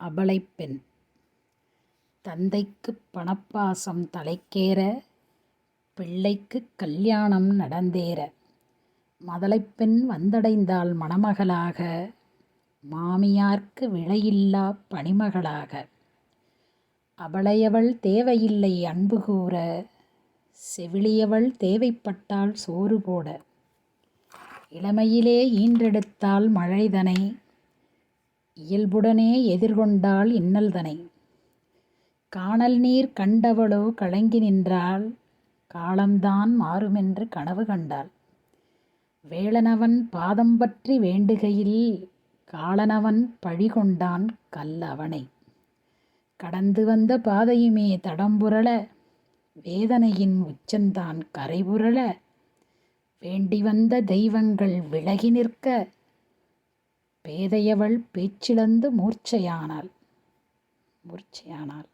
அபலைப்பெண் தந்தைக்குப் பணப்பாசம் தலைக்கேற பிள்ளைக்குக் கல்யாணம் நடந்தேற மதலைப்பெண் வந்தடைந்தாள் மணமகளாக மாமியார்க்கு விலையில்லாப் பணிமகளாக. அபலையவள் தேவையில்லை அன்பு கூற செவிலியவள் தேவைப்பட்டால் சோறு போட. இளமையிலே ஈன்றெடுத்தாள் மழைதனை இயல்புடனே எதிர்கொண்டாள் இன்னல்தனை. கானல்நீர் கண்டவளோ கலங்கி நின்றாள் காலம்தான் மாறுமென்று கனவு கண்டாள். வேளனவன் பாதம் பற்றி வேண்டுகையில் காலனவன் பழிகொண்டான் கல்லவனை கடந்து வந்த பாதையுமே தடம்புரள வேதனையின் உச்சந்தான் கரைபுரள வேண்டிவந்த தெய்வங்கள் விலகி நிற்க பேதையவள் பேச்சிழந்து மூர்ச்சையானாள் மூர்ச்சையானாள்.